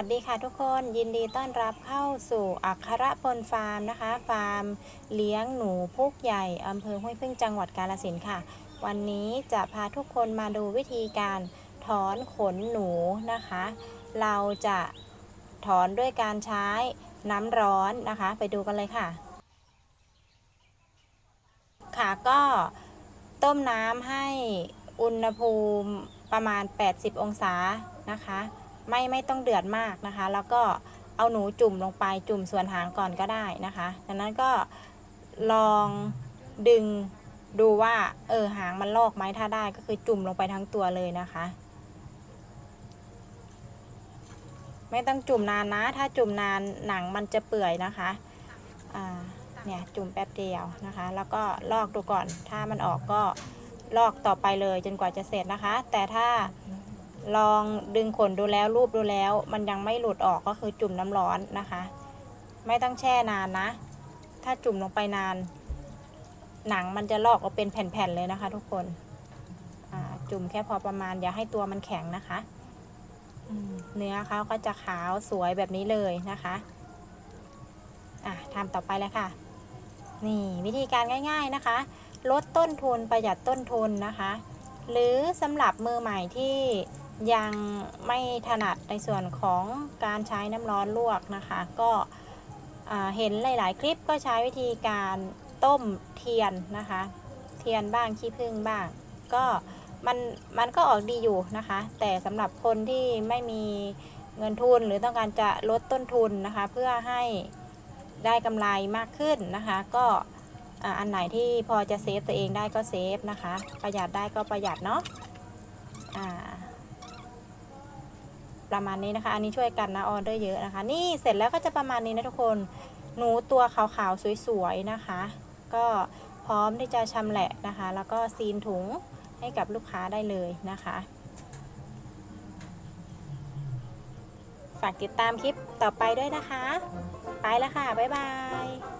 วัสดีค่ะทุกคนยินดีต้อนรับเข้าสู่อัครพลฟาร์มนะคะ ฟาร์มเลี้ยงหนูพุกใหญ่อำเภอห้วยพึ่งจังหวัดกาฬสินค่ะ วันนี้จะพาทุกคนมาดูวิธีการถอนขนหนูนะคะ เราจะถอนด้วยการใช้น้ำร้อนนะคะ ไปดูกันเลยค่ะ ค่ะก็ต้มน้ำให้อุณหภูมิประมาณ 80 องศานะคะ ไม่ไม่ต้องเดือดมากนะคะ แล้วก็เอาหนูจุ่มลงไปจุ่มส่วนหางก่อนก็ได้นะคะดังนั้นก็ลองดึงดูว่าเออหางมันลอกไหมถ้าได้ก็คือจุ่มลงไปทั้งตัวเลยนะคะ ไม่ต้องจุ่มนานนะ ถ้าจุ่มนานหนังมันจะเปื่อยนะคะอ่าเนี่ยจุ่มแป๊บเดียวนะคะ แล้วก็ลอกดูก่อน ถ้ามันออกก็ลอกต่อไปเลยจนกว่าจะเสร็จนะคะ แต่ถ้า ลองดึงขนดูแล้วรูปดูแล้ว มันยังไม่หลุดออกก็คือจุ่มน้ำร้อนนะคะ ไม่ต้องแช่นานนะ ถ้าจุ่มลงไปนาน หนังมันจะลอกออกเป็นแผ่นๆเลยนะคะ ทุกคนจุ่มแค่พอประมาณอย่าให้ตัวมันแข็งนะคะเนื้อเขาก็จะขาวสวยแบบนี้เลยนะคะอะทำต่อไปเลยค่ะ นี่วิธีการง่าย ๆนะคะ ลดต้นทุนประหยัดต้นทุนนะคะ หรือสำหรับมือใหม่ที่ ยังไม่ถนัดในส่วนของการใช้น้ำร้อนลวกนะคะ ก็เห็นหลาย ๆ คลิปก็ใช้วิธีการต้มเทียนนะคะ เทียนบ้างขี้ผึ้งบ้าง ก็มันมันก็ออกดีอยู่นะคะ แต่สำหรับคนที่ไม่มีเงินทุนหรือต้องการจะลดต้นทุนนะคะ เพื่อให้ได้กำไรมากขึ้นนะคะ ก็อันไหนที่พอจะเซฟตัวเองได้ก็เซฟนะคะ ประหยัดได้ก็ประหยัดเนาะอ่า ประมาณนี้นะคะ อันนี้ช่วยกันนะออเดอร์เยอะนะคะ นี่เสร็จแล้วก็จะประมาณนี้นะทุกคน หนูตัวขาวๆสวยๆนะคะ ก็พร้อมที่จะชำแหละนะคะ แล้วก็ซีนถุงให้กับลูกค้าได้เลยนะคะ ฝากติดตามคลิปต่อไปด้วยนะคะ ไปแล้วค่ะ บ๊ายบาย